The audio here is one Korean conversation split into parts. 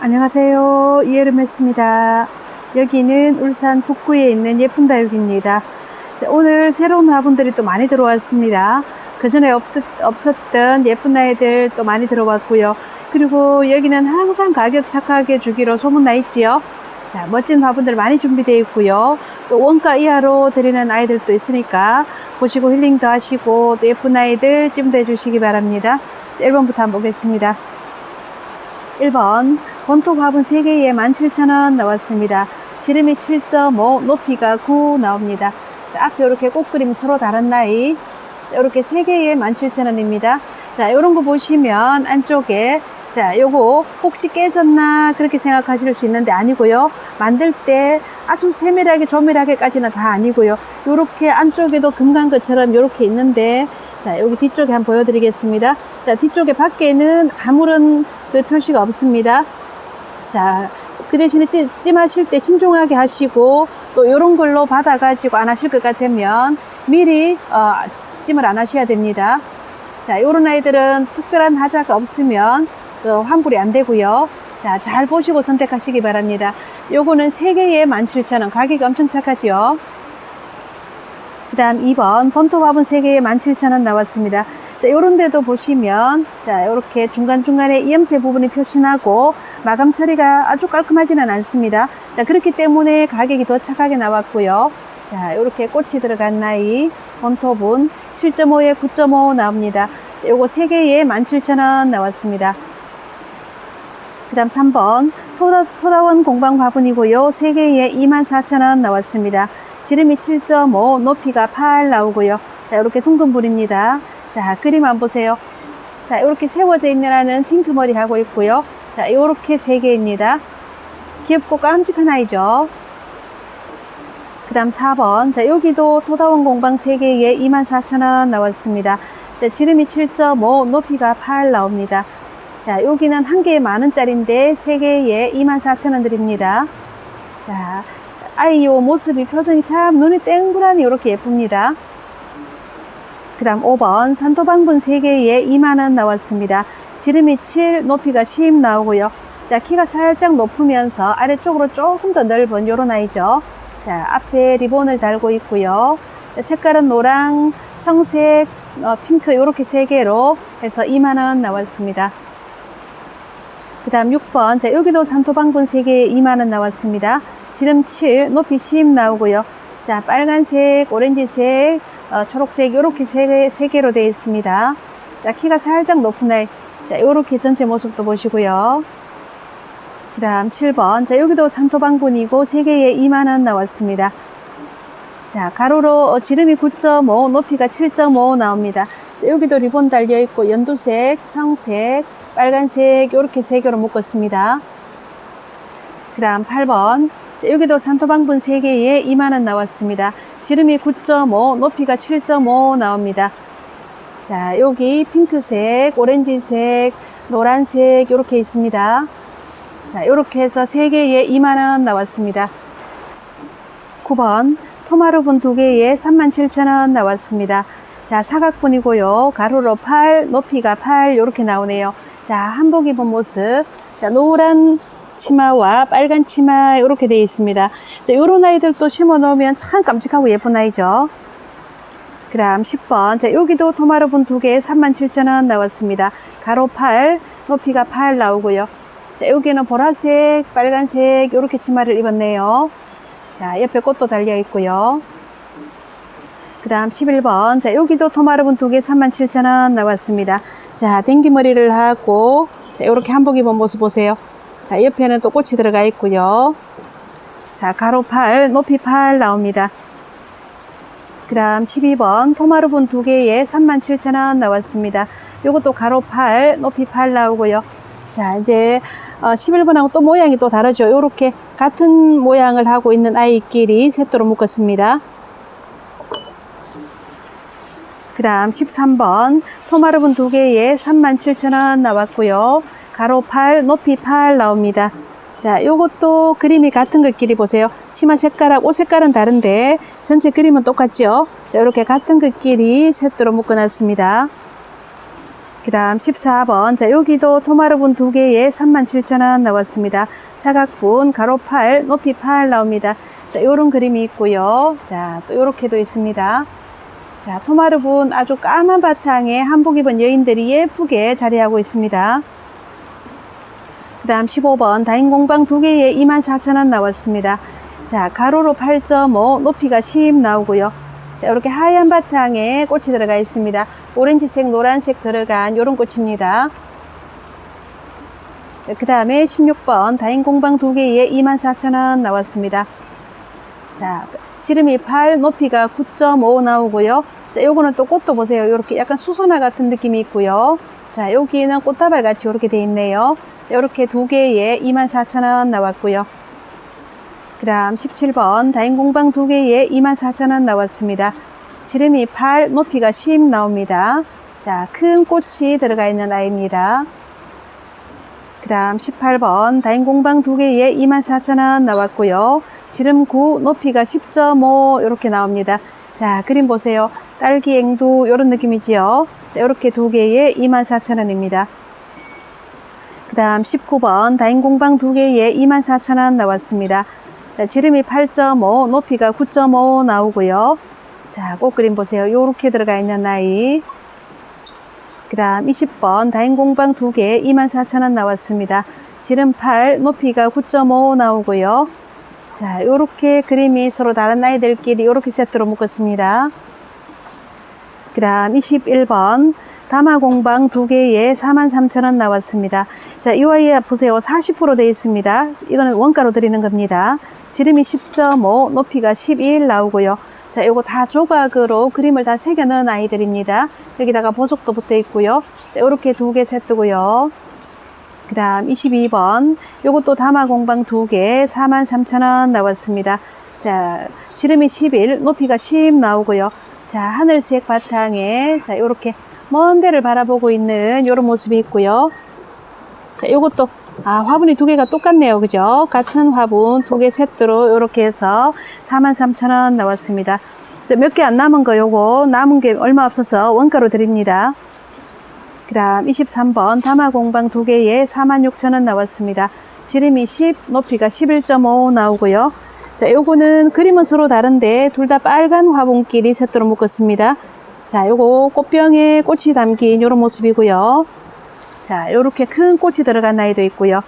안녕하세요. 이여름했습니다. 여기는 울산 북구에 있는 예쁜 다육입니다. 자, 오늘 새로운 화분들이 또 많이 들어왔습니다. 그 전에 없었던 예쁜 아이들 또 많이 들어왔고요. 그리고 여기는 항상 가격 착하게 주기로 소문나 있지요. 자, 멋진 화분들 많이 준비되어 있고요. 또 원가 이하로 드리는 아이들도 있으니까 보시고 힐링도 하시고 또 예쁜 아이들 찜도 해주시기 바랍니다. 자, 1번부터 한번 보겠습니다. 1번 본토 화분 3개에 17,000원 나왔습니다. 지름이 7.5, 높이가 9 나옵니다. 자, 앞에 이렇게 꽃그림이 서로 다른 나이. 자, 이렇게 3개에 17,000원입니다. 자, 이런 거 보시면 안쪽에 자, 요거 혹시 깨졌나 그렇게 생각하실 수 있는데 아니고요. 만들 때 아주 세밀하게 조밀하게까지는 다 아니고요. 요렇게 안쪽에도 금간 것처럼 요렇게 있는데 자, 여기 뒤쪽에 한번 보여드리겠습니다. 자, 뒤쪽에 밖에는 아무런 그 표시가 없습니다. 자, 그 대신에 찜, 찜하실 때 신중하게 하시고 또 이런 걸로 받아가지고 안 하실 것 같으면 미리 어, 찜을 안 하셔야 됩니다. 자, 요런 아이들은 특별한 하자가 없으면 그 환불이 안 되고요. 자, 잘 보시고 선택하시기 바랍니다. 요거는 3개에 17,000원. 가격이 엄청 착하죠? 그 다음 2번 본토 화분 3개에 17,000원 나왔습니다. 자, 요런 데도 보시면, 자, 요렇게 중간중간에 이염새 부분이 표시나고, 마감 처리가 아주 깔끔하지는 않습니다. 자, 그렇기 때문에 가격이 더 착하게 나왔고요. 자, 요렇게 꽃이 들어간 나이, 본토분 7.5에 9.5 나옵니다. 자, 요거 3개에 17,000원 나왔습니다. 그 다음 3번, 토다, 토다원 공방 화분이고요. 3개에 24,000원 나왔습니다. 지름이 7.5, 높이가 8 나오고요. 자, 이렇게 둥근 불입니다. 자, 그림 한번 보세요. 자, 이렇게 세워져 있는 아는 핑크 머리 하고 있고요. 자, 이렇게 세 개입니다. 귀엽고 깜찍한 아이죠. 그 다음 4번. 자, 여기도 토다원 공방 3개에 24,000원 나왔습니다. 자, 지름이 7.5, 높이가 8 나옵니다. 자, 여기는 한 개에 만 원짜리인데 3개에 24,000원 드립니다. 자, 아이 요 모습이 표정이 참 눈이 땡그라니 이렇게 예쁩니다. 그 다음 5번 산토방분 3개에 2만원 나왔습니다. 지름이 7, 높이가 10 나오고요. 자, 키가 살짝 높으면서 아래쪽으로 조금 더 넓은 요런 아이죠. 자, 앞에 리본을 달고 있고요. 색깔은 노랑, 청색, 어, 핑크 요렇게 세 개로 해서 2만원 나왔습니다. 그 다음 6번. 자, 여기도 산토방분 3개에 2만원 나왔습니다. 지름 7, 높이 10 나오고요. 자, 빨간색, 오렌지색, 어, 초록색 이렇게 세, 개, 세 개로 되어 있습니다. 자, 키가 살짝 높은 아이. 자, 이렇게 전체 모습도 보시고요. 그 다음 7번. 자, 여기도 산토방분이고 3개에 2만원 나왔습니다. 자, 가로로 어, 지름이 9.5, 높이가 7.5 나옵니다. 자, 여기도 리본 달려 있고 연두색, 청색, 빨간색 이렇게 세 개로 묶었습니다. 그 다음 8번. 자, 여기도 산토방분 3개에 2만원 나왔습니다. 지름이 9.5, 높이가 7.5 나옵니다. 자, 여기 핑크색, 오렌지색, 노란색 이렇게 있습니다. 자, 이렇게 해서 3개에 2만원 나왔습니다. 9번 토마로분 2개에 37,000원 나왔습니다. 자, 사각분이고요. 가로로 8, 높이가 8 이렇게 나오네요. 자, 한복 입은 모습. 자, 노란 치마와 빨간 치마 이렇게 되어 있습니다. 자, 요런 아이들도 심어 놓으면 참 깜찍하고 예쁜 아이죠. 그 다음 10번. 자, 여기도 토마로분 두 개에 37,000원 나왔습니다. 가로 8, 높이가 8 나오고요. 자, 여기는 보라색, 빨간색 이렇게 치마를 입었네요. 자, 옆에 꽃도 달려 있고요. 그 다음 11번. 자, 여기도 토마로분 두개 37,000원 나왔습니다. 자, 댕기머리를 하고, 자, 이렇게 한복 입은 모습 보세요. 자, 옆에는 또 꽃이 들어가 있고요. 자, 가로 8, 높이 8 나옵니다. 그 다음 12번 토마르분 두 개에 37,000원 나왔습니다. 요것도 가로 8, 높이 8 나오고요. 자, 이제 어, 11번하고 또 모양이 또 다르죠. 요렇게 같은 모양을 하고 있는 아이끼리 세트로 묶었습니다. 그 다음 13번 토마르분 두 개에 37,000원 나왔고요. 가로 8, 높이 8 나옵니다. 자, 요것도 그림이 같은 것끼리 보세요. 치마 색깔하고 옷 색깔은 다른데 전체 그림은 똑같죠? 자, 이렇게 같은 것끼리 세트로 묶어놨습니다. 그 다음 14번. 자, 여기도 토마르분 두 개에 37,000원 나왔습니다. 사각분, 가로 8, 높이 8 나옵니다. 자, 요런 그림이 있고요. 자, 또 요렇게도 있습니다. 자, 토마르분 아주 까만 바탕에 한복 입은 여인들이 예쁘게 자리하고 있습니다. 그 다음 15번 다인공방 두 개에 24,000원 나왔습니다. 자, 가로로 8.5, 높이가 10 나오고요. 자, 이렇게 하얀 바탕에 꽃이 들어가 있습니다. 오렌지색, 노란색 들어간 요런 꽃입니다. 그 다음에 16번 다인공방 두 개에 24,000원 나왔습니다. 자, 지름이 8, 높이가 9.5 나오고요. 자, 요거는 또 꽃도 보세요. 이렇게 약간 수선화 같은 느낌이 있고요. 자, 여기는 꽃다발 같이 이렇게 돼 있네요. 이렇게 두 개에 24,000원 나왔고요. 그 다음 17번 다인공방 두 개에 24,000원 나왔습니다. 지름이 8, 높이가 10 나옵니다. 자, 큰 꽃이 들어가 있는 아이입니다. 그 다음 18번 다인공방 두 개에 24,000원 나왔고요. 지름 9, 높이가 10.5 이렇게 나옵니다. 자, 그림 보세요. 딸기 앵두 이런 느낌이지요. 자, 이렇게 두 개에 24,000원입니다. 그 다음 19번 다인공방 두 개에 24,000원 나왔습니다. 자, 지름이 8.5, 높이가 9.5 나오고요. 자, 꽃 그림 보세요. 요렇게 들어가 있는 아이. 그 다음 20번 다인공방 두개 24,000원 나왔습니다. 지름 8, 높이가 9.5 나오고요. 자, 요렇게 그림이 서로 다른 아이들끼리 요렇게 세트로 묶었습니다. 그 다음 21번 다마공방 두 개에 43,000원 나왔습니다. 자, 이 아이 보세요. 40% 되어 있습니다. 이거는 원가로 드리는 겁니다. 지름이 10.5, 높이가 11 나오고요. 자, 요거 다 조각으로 그림을 다 새겨 넣은 아이들입니다. 여기다가 보석도 붙어 있고요. 자, 요렇게 두 개 세트고요. 그 다음 22번 요것도 다마공방 두 개 43,000원 나왔습니다. 자, 지름이 11, 높이가 10 나오고요. 자, 하늘색 바탕에 자, 요렇게 먼 데를 바라보고 있는 요런 모습이 있고요. 자, 요것도 아, 화분이 두 개가 똑같네요. 그죠? 같은 화분 두 개 세트로 요렇게 해서 43,000원 나왔습니다. 몇개 안 남은 거 요거 남은 게 얼마 없어서 원가로 드립니다. 그 다음 23번 다마공방 두 개에 46,000원 나왔습니다. 지름이 10, 높이가 11.5 나오고요. 자, 요거는 그림은 서로 다른데 둘 다 빨간 화분끼리 세트로 묶었습니다. 자, 요거 꽃병에 꽃이 담긴 요런 모습이고요. 자, 요렇게 큰 꽃이 들어간 아이도 있고요.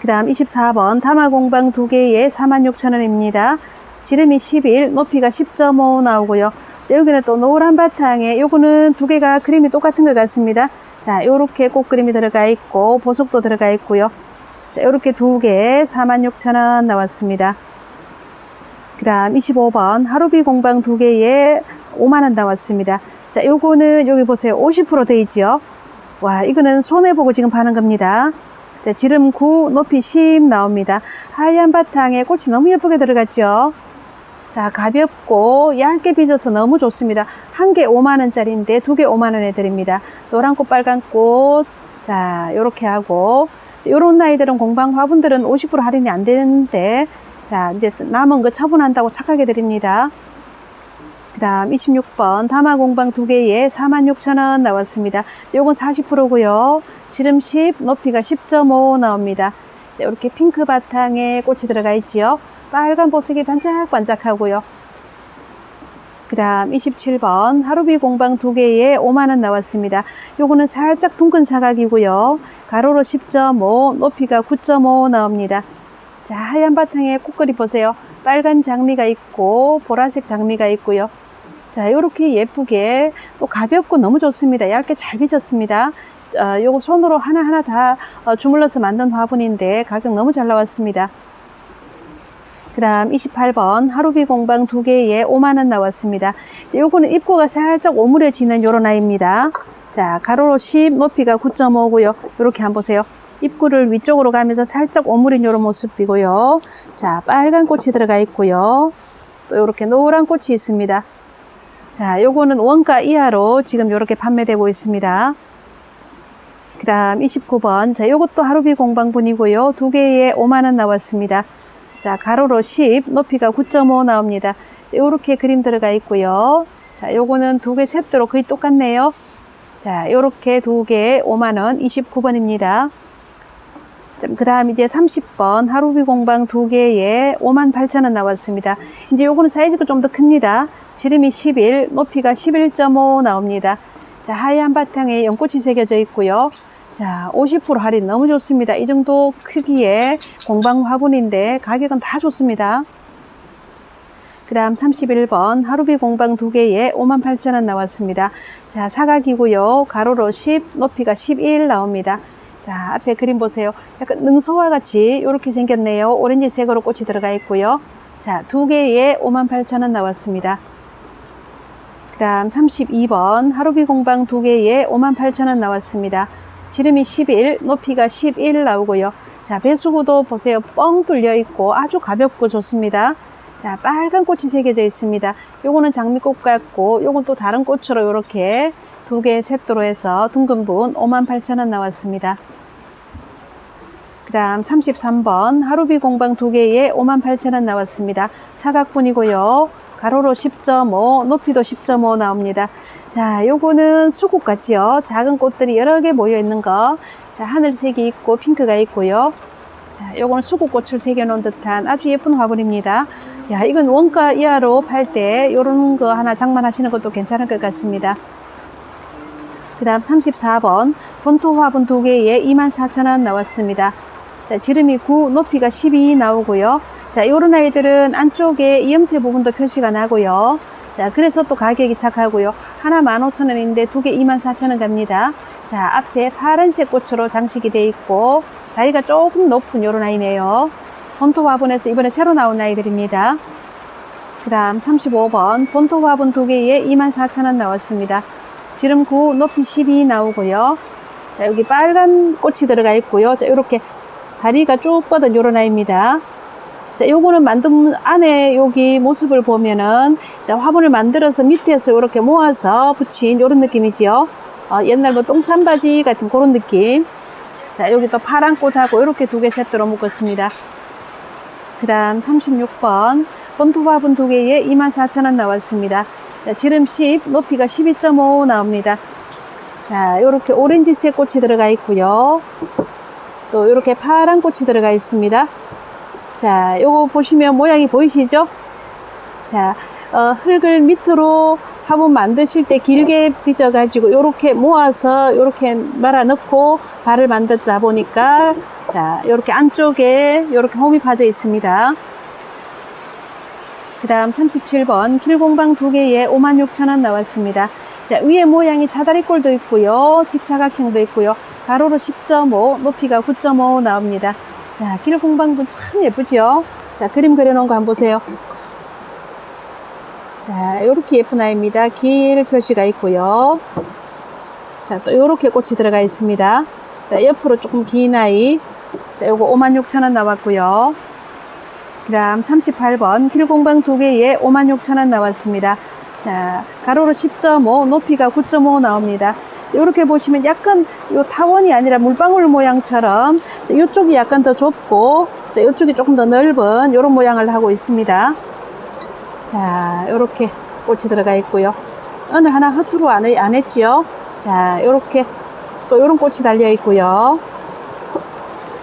그 다음 24번 다마공방 두 개에 46,000원입니다. 지름이 11, 높이가 10.5 나오고요. 자, 여기는 또 노란 바탕에 요거는 두 개가 그림이 똑같은 것 같습니다. 자, 요렇게 꽃 그림이 들어가 있고 보석도 들어가 있고요. 자, 요렇게 두 개 46,000원 나왔습니다. 그 다음 25번 하루비 공방 두 개에 5만원 나왔습니다. 자, 요거는 여기 보세요. 50%돼 있죠. 와, 이거는 손해보고 지금 파는 겁니다. 자, 지름 9, 높이 10 나옵니다. 하얀 바탕에 꽃이 너무 예쁘게 들어갔죠. 자, 가볍고 얇게 빚어서 너무 좋습니다. 한 개 5만원짜리인데 두 개 5만원에 드립니다. 노란 꽃, 빨간 꽃. 자, 요렇게 하고. 요런 아이들은 공방 화분들은 50% 할인이 안 되는데, 자, 이제 남은 거 처분한다고 착하게 드립니다. 그 다음 26번 다마 공방 두 개에 46,000원 나왔습니다. 요건 40%고요. 지름 10, 높이가 10.5 나옵니다. 자, 이렇게 핑크 바탕에 꽃이 들어가 있지요. 빨간 보석이 반짝반짝하고요. 그 다음 27번 하루비 공방 두 개에 5만원 나왔습니다. 요거는 살짝 둥근 사각이고요. 가로로 10.5, 높이가 9.5 나옵니다. 자, 하얀 바탕에 꽃걸이 보세요. 빨간 장미가 있고 보라색 장미가 있고요. 자, 요렇게 예쁘게 또 가볍고 너무 좋습니다. 얇게 잘 빚었습니다. 어, 요거 손으로 하나하나 다 어, 주물러서 만든 화분인데 가격 너무 잘 나왔습니다. 그 다음 28번 하루비 공방 두 개에 5만원 나왔습니다. 자, 요거는 입구가 살짝 오므려지는 요런 아이입니다. 자, 가로로 10, 높이가 9.5고요. 요렇게 한번 보세요. 입구를 위쪽으로 가면서 살짝 오므린 요런 모습이고요. 자, 빨간 꽃이 들어가 있고요. 또 요렇게 노란 꽃이 있습니다. 자, 요거는 원가 이하로 지금 요렇게 판매되고 있습니다. 그 다음 29번. 자, 요것도 하루비 공방분이고요. 두 개에 5만원 나왔습니다. 자, 가로로 10, 높이가 9.5 나옵니다. 요렇게 그림 들어가 있고요. 자, 요거는 두개 세트로 거의 똑같네요. 자, 요렇게 두 개 5만원 29번입니다. 그 다음 이제 30번 하루비 공방 두 개에 5만 8천원 나왔습니다. 이제 요거는 사이즈가 좀 더 큽니다. 지름이 11, 높이가 11.5 나옵니다. 자, 하얀 바탕에 연꽃이 새겨져 있고요. 자, 50% 할인 너무 좋습니다. 이 정도 크기의 공방 화분인데 가격은 다 좋습니다. 그 다음 31번 하루비 공방 두 개에 58,000원 나왔습니다. 자, 사각이고요. 가로로 10, 높이가 11 나옵니다. 자, 앞에 그림 보세요. 약간 능소와 같이 이렇게 생겼네요. 오렌지색으로 꽃이 들어가 있고요. 자, 두 개에 58,000원 나왔습니다. 그 다음 32번 하루비 공방 두 개에 58,000원 나왔습니다. 지름이 11, 높이가 11 나오고요. 자, 배수구도 보세요. 뻥 뚫려 있고 아주 가볍고 좋습니다. 자, 빨간 꽃이 새겨져 있습니다. 요거는 장미꽃 같고, 요건 또 다른 꽃으로 이렇게 두 개 세트로 해서 둥근 분 58,000원 나왔습니다. 그 다음 33번 하루비 공방 두 개에 58,000원 나왔습니다. 사각분이고요. 가로로 10.5, 높이도 10.5 나옵니다. 자, 요거는 수국 같지요? 작은 꽃들이 여러 개 모여 있는 거. 자, 하늘색이 있고 핑크가 있고요. 자, 요거는 수국꽃을 새겨 놓은 듯한 아주 예쁜 화분입니다. 야, 이건 원가 이하로 팔 때 요런 거 하나 장만하시는 것도 괜찮을 것 같습니다. 그 다음 34번 본토 화분 두 개에 24,000원 나왔습니다. 자, 지름이 9, 높이가 12 나오고요. 자, 요런 아이들은 안쪽에 이염새 부분도 표시가 나고요. 자, 그래서 또 가격이 착하고요. 하나 15,000원인데 두 개 24,000원 갑니다. 자, 앞에 파란색 꽃으로 장식이 되어 있고, 다리가 조금 높은 요런 아이네요. 본토 화분에서 이번에 새로 나온 아이들입니다. 그 다음 35번 본토 화분 두 개에 24,000원 나왔습니다. 지름 9, 높이 12 나오고요. 자, 여기 빨간 꽃이 들어가 있고요. 자, 이렇게 다리가 쭉 뻗은 요런 아이입니다. 자, 요거는 만든 안에 여기 모습을 보면은 자, 화분을 만들어서 밑에서 이렇게 모아서 붙인 요런 느낌이지요. 어, 옛날 뭐 똥산바지 같은 그런 느낌. 자, 여기 또 파란 꽃하고 이렇게 두 개 세트로 묶었습니다. 그 다음 36번 본토 화분 두 개에 24,000원 나왔습니다. 자, 지름 10, 높이가 12.5 나옵니다. 자, 요렇게 오렌지색 꽃이 들어가 있고요. 또 이렇게 파란 꽃이 들어가 있습니다. 자, 요거 보시면 모양이 보이시죠? 자, 어, 흙을 밑으로 화분 만드실 때 길게 빚어 가지고 요렇게 모아서 요렇게 말아 넣고 발을 만들다 보니까 자, 요렇게 안쪽에 요렇게 홈이 파져 있습니다. 그 다음 37번 길공방 두 개에 56,000원 나왔습니다. 자, 위에 모양이 사다리꼴도 있고요. 직사각형도 있고요. 가로로 10.5, 높이가 9.5 나옵니다. 자, 길 공방분 참 예쁘죠? 자, 그림 그려놓은 거 한번 보세요. 자, 이렇게 예쁜 아이입니다. 길 표시가 있고요. 자, 또 이렇게 꽃이 들어가 있습니다. 자, 옆으로 조금 긴 아이. 자, 요거 56,000원 나왔고요. 그 다음 38번 길공방 두 개에 56,000원 나왔습니다. 자, 가로로 10.5, 높이가 9.5 나옵니다. 이렇게 보시면 약간 요 타원이 아니라 물방울 모양처럼 이쪽이 약간 더 좁고 이쪽이 조금 더 넓은 이런 모양을 하고 있습니다. 자, 이렇게 꽃이 들어가 있고요. 어느 하나 허투루 안, 해- 안 했지요. 자, 이렇게 또 이런 꽃이 달려 있고요.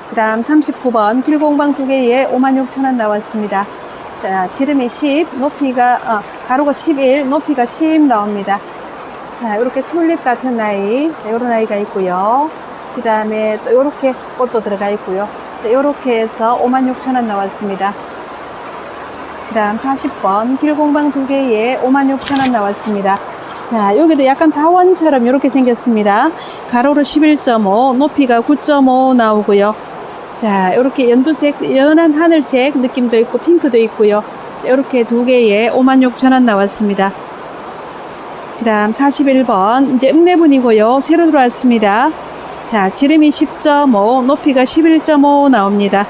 그 다음 39번 길공방 두 개에 56,000원 나왔습니다. 자, 지름이 10, 높이가, 어, 가로가 11, 높이가 10 나옵니다. 자, 이렇게 튤립 같은 아이, 자, 요런 아이가 있고요. 그 다음에 또 요렇게 꽃도 들어가 있고요. 자, 요렇게 해서 56,000원 나왔습니다. 그 다음 40번 길공방 두 개에 56,000원 나왔습니다. 자, 여기도 약간 다원처럼 이렇게 생겼습니다. 가로로 11.5, 높이가 9.5 나오고요. 자, 이렇게 연두색, 연한 하늘색 느낌도 있고 핑크도 있고요. 자, 이렇게 두 개에 56,000원 나왔습니다. 그 다음 41번 이제 읍내분이고요. 새로 들어왔습니다. 자, 지름이 10.5, 높이가 11.5 나옵니다.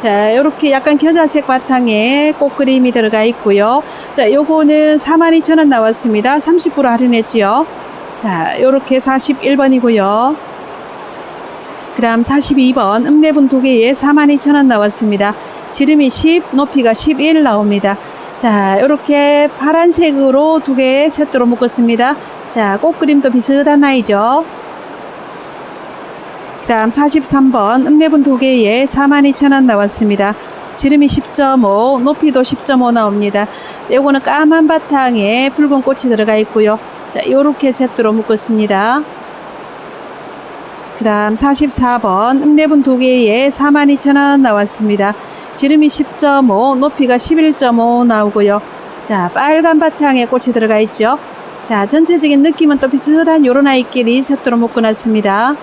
자, 이렇게 약간 겨자색 바탕에 꽃 그림이 들어가 있고요. 자, 요거는 42,000원 나왔습니다. 30% 할인했지요. 자, 요렇게 41번이고요. 그 다음 42번 읍내분 두 개에 42,000원 나왔습니다. 지름이 10, 높이가 11 나옵니다. 자, 이렇게 파란색으로 두 개 세트로 묶었습니다. 자, 꽃 그림도 비슷한 아이죠. 그 다음 43번 읍내분 두 개에 42,000원 나왔습니다. 지름이 10.5, 높이도 10.5 나옵니다. 자, 요거는 까만 바탕에 붉은 꽃이 들어가 있고요. 자, 요렇게 세트로 묶었습니다. 그 다음 44번 읍내분 두 개에 42,000원 나왔습니다. 지름이 10.5, 높이가 11.5 나오고요. 자, 빨간 바탕에 꽃이 들어가 있죠. 자, 전체적인 느낌은 또 비슷한 요런 아이끼리 세트로 묶어놨습니다.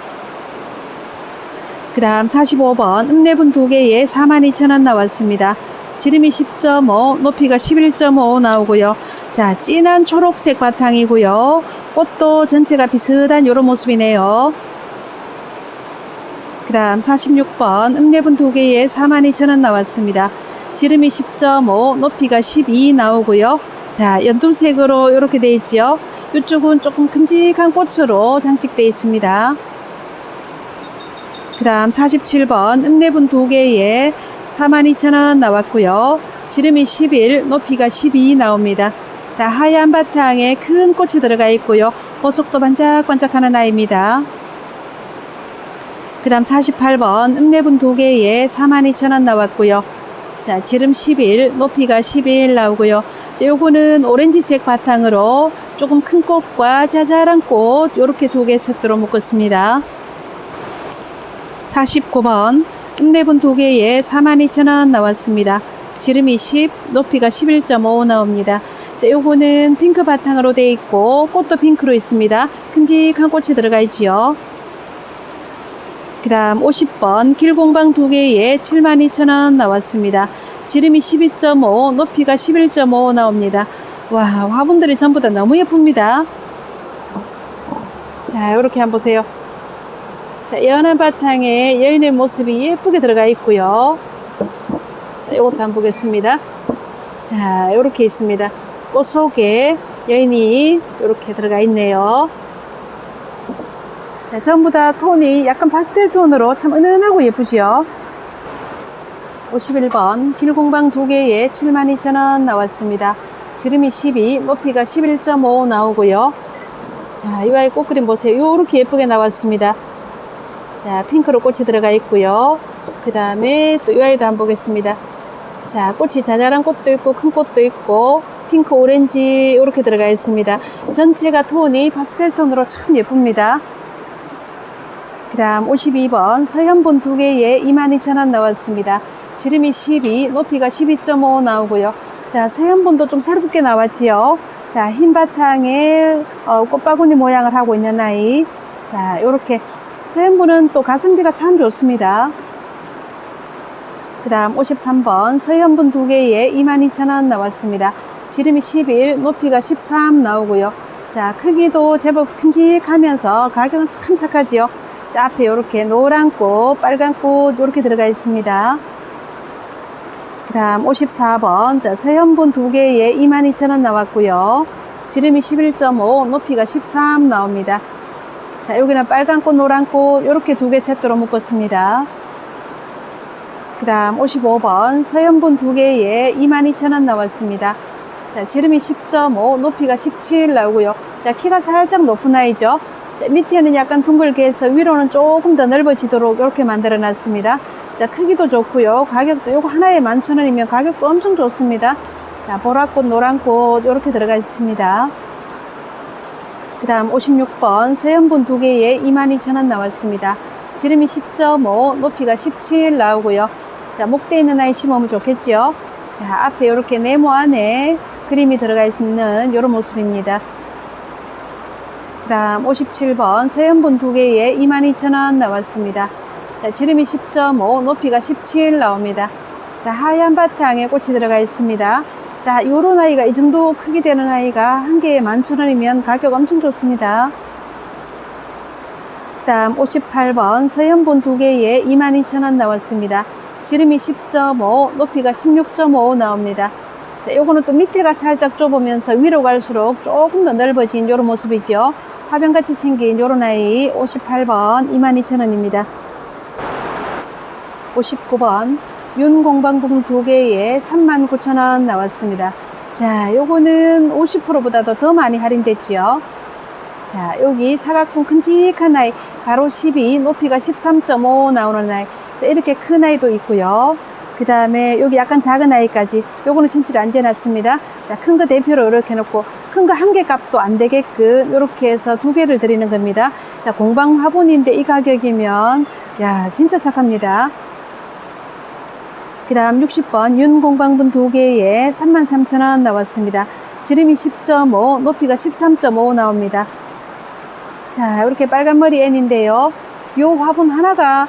그 다음 45번 읍내분 두 개에 42,000원 나왔습니다. 지름이 10.5, 높이가 11.5 나오고요. 자, 진한 초록색 바탕이고요. 꽃도 전체가 비슷한 요런 모습이네요. 그 다음 46번 읍내분 두 개에 42,000원 나왔습니다. 지름이 10.5, 높이가 12 나오고요. 자, 연두색으로 이렇게 되어 있죠. 이쪽은 조금 큼직한 꽃으로 장식되어 있습니다. 그 다음 47번 읍내분 두 개에 42,000원 나왔고요. 지름이 11, 높이가 12 나옵니다. 자, 하얀 바탕에 큰 꽃이 들어가 있고요. 보석도 반짝반짝하는 아이입니다. 그 다음 48번 읍내분 두 개에 42,000원 나왔고요. 자, 지름 11, 높이가 11 나오고요. 자, 요거는 오렌지색 바탕으로 조금 큰 꽃과 자잘한 꽃 요렇게 두개 세트로 묶었습니다. 49번 읍내분 두 개에 42,000원 나왔습니다. 지름이 10, 높이가 11.5 나옵니다. 자, 요거는 핑크 바탕으로 되어 있고 꽃도 핑크로 있습니다. 큼직한 꽃이 들어가 있지요. 그 다음 50번 길공방 두 개에 72,000원 나왔습니다. 지름이 12.5, 높이가 11.5 나옵니다. 와, 화분들이 전부 다 너무 예쁩니다. 자, 이렇게 한번 보세요. 자, 연한 바탕에 여인의 모습이 예쁘게 들어가 있고요. 자, 이것도 한번 보겠습니다. 자, 이렇게 있습니다. 꽃 속에 여인이 이렇게 들어가 있네요. 자, 전부 다 톤이 약간 파스텔 톤으로 참 은은하고 예쁘지요. 51번 길공방 두 개에 72,000원 나왔습니다. 지름이 12, 높이가 11.5 나오고요. 자, 이 아이 꽃그림 보세요. 요렇게 예쁘게 나왔습니다. 자, 핑크로 꽃이 들어가 있고요. 그 다음에 또이 아이도 한번 보겠습니다. 자, 꽃이 자잘한 꽃도 있고 큰 꽃도 있고 핑크, 오렌지 이렇게 들어가 있습니다. 전체가 톤이 파스텔 톤으로 참 예쁩니다. 그 다음 52번 서현분 두 개에 22,000원 나왔습니다. 지름이 12, 높이가 12.5 나오고요. 자, 서현분도 좀 새롭게 나왔지요. 자, 흰 바탕에 어, 꽃바구니 모양을 하고 있는 아이. 자, 요렇게 서현분은 또 가성비가 참 좋습니다. 그 다음 53번 서현분 두 개에 22,000원 나왔습니다. 지름이 11, 높이가 13 나오고요. 자, 크기도 제법 큼직하면서 가격은 참 착하지요. 자, 앞에 이렇게 노란 꽃, 빨간 꽃 이렇게 들어가 있습니다. 그 다음 54번 자, 서현분 두 개에 22,000원 나왔고요. 지름이 11.5, 높이가 13 나옵니다. 자, 여기는 빨간 꽃, 노란 꽃 이렇게 두 개 세트로 묶었습니다. 그 다음 55번 서현분 두 개에 22,000원 나왔습니다. 자, 지름이 10.5, 높이가 17 나오고요. 자, 키가 살짝 높은 아이죠. 자, 밑에는 약간 둥글게 해서 위로는 조금 더 넓어지도록 이렇게 만들어 놨습니다. 자, 크기도 좋고요. 가격도 요거 하나에 11,000원이면 가격도 엄청 좋습니다. 자, 보라꽃, 노란꽃 이렇게 들어가 있습니다. 그 다음 56번 서현분 두 개에 22,000원 나왔습니다. 지름이 10.5, 높이가 17 나오고요. 자, 목대 있는 아이 심으면 좋겠죠. 자, 앞에 이렇게 네모 안에 그림이 들어가 있는 이런 모습입니다. 그 다음 57번 서현분 두 개에 22,000원 나왔습니다. 자, 지름이 10.5, 높이가 17 나옵니다. 자, 하얀 바탕에 꽃이 들어가 있습니다. 자, 요런 아이가 이 정도 크기 되는 아이가 한 개에 11,000원이면 가격 엄청 좋습니다. 그 다음 58번 서현분 두 개에 22,000원 나왔습니다. 지름이 10.5, 높이가 16.5 나옵니다. 자, 요거는 또 밑에가 살짝 좁으면서 위로 갈수록 조금 더 넓어진 요런 모습이죠. 화병같이 생긴 요런 아이 58번 22,000원입니다. 59번 윤공방봉 두 개에 39,000원 나왔습니다. 자, 요거는 50%보다도 더 많이 할인됐죠. 자, 여기 사각형 큼직한 아이, 가로 12, 높이가 13.5 나오는 아이. 자, 이렇게 큰 아이도 있고요. 그 다음에 여기 약간 작은 아이까지 요거는 센치를 안 재놨습니다. 자, 큰 거 대표로 이렇게 놓고 큰 거 한 개 값도 안 되게끔 이렇게 해서 두 개를 드리는 겁니다. 자, 공방 화분인데 이 가격이면 야, 진짜 착합니다. 그 다음 60번 윤 공방분 두 개에 33,000원 나왔습니다. 지름이 10.5, 높이가 13.5 나옵니다. 자, 이렇게 빨간 머리 N인데요. 요 화분 하나가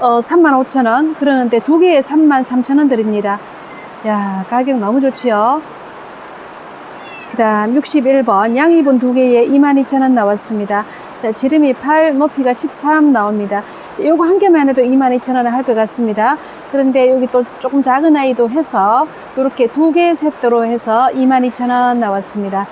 어, 35,000원. 그러는데 두 개에 33,000원 드립니다. 야, 가격 너무 좋지요. 그 다음 61번 양이분 두 개에 22,000원 나왔습니다. 자, 지름이 8, 높이가 13 나옵니다. 요거 한 개만 해도 22,000원 할것 같습니다. 그런데 여기 또 조금 작은 아이도 해서 이렇게 두 개 세트로 해서 22,000원 나왔습니다.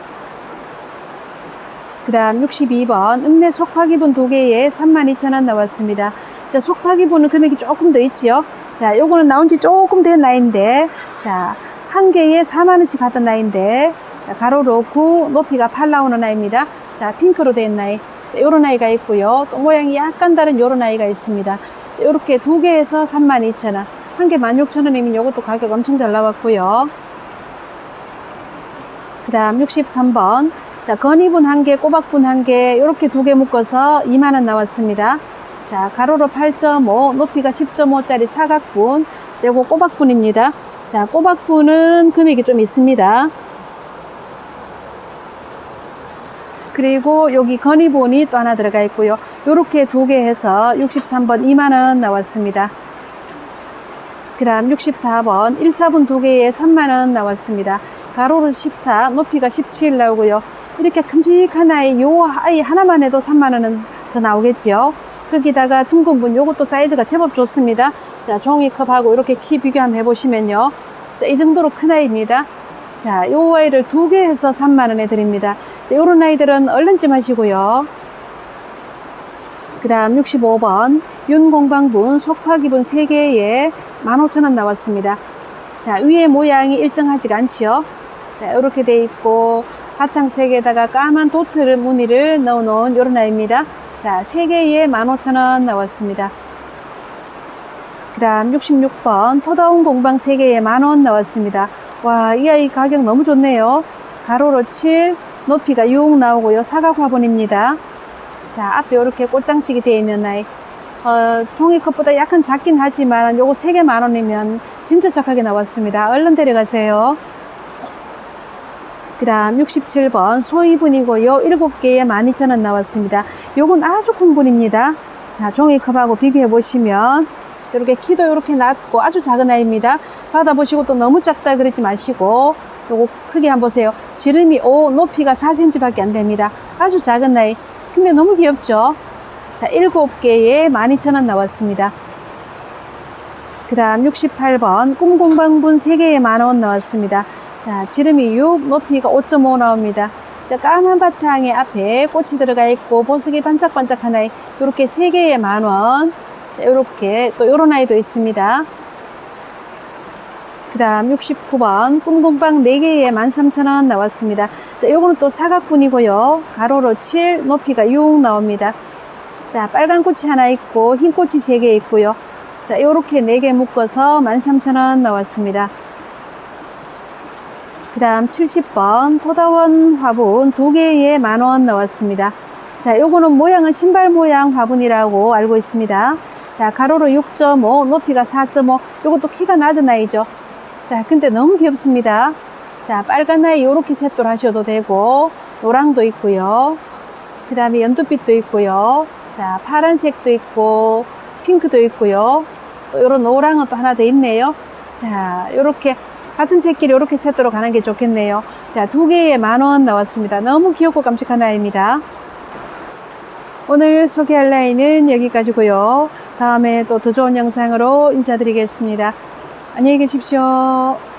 그 다음 62번 읍내 속파기분 두 개에 32,000원 나왔습니다. 자, 속파기분은 금액이 조금 더 있지요. 자, 요거는 나온 지 조금 된 나이인데, 자, 한 개에 4만원씩 하던 나이인데, 자, 가로로 9, 높이가 8 나오는 나이입니다. 자, 핑크로 된 나이. 자, 요런 아이가 있고요. 또 모양이 약간 다른 요런 아이가 있습니다. 자, 요렇게 두 개에서 32,000원. 한 개 16,000원이면 요것도 가격 엄청 잘 나왔고요. 그 다음 63번. 자, 건이분 한 개, 꼬박분 한 개, 요렇게 두 개 묶어서 2만원 나왔습니다. 자, 가로로 8.5, 높이가 10.5짜리 사각분. 자, 요거 꼬박분입니다. 자, 꼬박분은 금액이 좀 있습니다. 그리고 여기 건이본이 또 하나 들어가 있고요. 요렇게 두 개 해서 63번 2만원 나왔습니다. 그 다음 64번 1사분 두 개에 3만원 나왔습니다. 가로는 14, 높이가 17 나오고요. 이렇게 큼직한 아이, 요 아이 하나만 해도 3만원은 더 나오겠죠. 거기다가 둥근분 요것도 사이즈가 제법 좋습니다. 자, 종이컵하고 이렇게 키 비교 한번 해보시면요. 자, 이 정도로 큰 아이입니다. 자, 요 아이를 두 개 해서 3만원에 드립니다. 자, 요런 아이들은 얼른쯤 하시고요. 그 다음 65번 윤공방분 속파기분 3개에 15,000원 나왔습니다. 자, 위에 모양이 일정하지가 않지요. 자, 이렇게 돼 있고 바탕 3개에다가 까만 도트 무늬를 넣어 놓은 요런 아이입니다. 자, 3개에 15,000원 나왔습니다. 그 다음 66번 토다운 공방 3개에 만원 나왔습니다. 와, 이 아이 가격 너무 좋네요. 가로로 7, 높이가 6 나오고요. 사각 화분입니다. 자, 앞에 이렇게 꽃장식이 되어 있는 아이. 어, 종이컵보다 약간 작긴 하지만 요거 3개 만원이면 진짜 착하게 나왔습니다. 얼른 데려가세요. 그 다음 67번 소이분이고요. 7개에 12,000원 나왔습니다. 요건 아주 큰 분입니다. 자, 종이컵하고 비교해 보시면 이렇게 키도 이렇게 낮고 아주 작은 아이입니다. 받아보시고 또 너무 작다 그러지 마시고 요거 크게 한번 보세요. 지름이 5, 높이가 4cm 밖에 안 됩니다. 아주 작은 아이. 근데 너무 귀엽죠? 자, 7개에 12,000원 나왔습니다. 그 다음 68번 꿈공방분 3개에 만원 나왔습니다. 자, 지름이 6, 높이가 5.5 나옵니다. 자, 까만 바탕에 앞에 꽃이 들어가 있고 보석이 반짝반짝한 아이 이렇게 3개에 만원 자, 이렇게 또 요런 아이도 있습니다. 그 다음 69번 꿈꿈빵 4개에 13,000원 나왔습니다. 자, 요거는 또 사각분이고요. 가로로 7, 높이가 6 나옵니다. 자, 빨간 꽃이 하나 있고 흰 꽃이 3개 있고요. 자, 요렇게 4개 묶어서 13,000원 나왔습니다. 그 다음 70번 토다원 화분 2개에 만원 나왔습니다. 자, 요거는 모양은 신발 모양 화분이라고 알고 있습니다. 자, 가로로 6.5, 높이가 4.5. 요것도 키가 낮은 아이죠. 자, 근데 너무 귀엽습니다. 자, 빨간 아이 요렇게 셋돌 하셔도 되고, 노랑도 있고요. 그 다음에 연두빛도 있고요. 자, 파란색도 있고, 핑크도 있고요. 또 요런 노랑은 또 하나 더 있네요. 자, 요렇게 같은 새끼를 이렇게 셋도로 가는 게 좋겠네요. 자, 두 개에 만 원 나왔습니다. 너무 귀엽고 깜찍한 아이입니다. 오늘 소개할 라인은 여기까지고요. 다음에 또 더 좋은 영상으로 인사드리겠습니다. 안녕히 계십시오.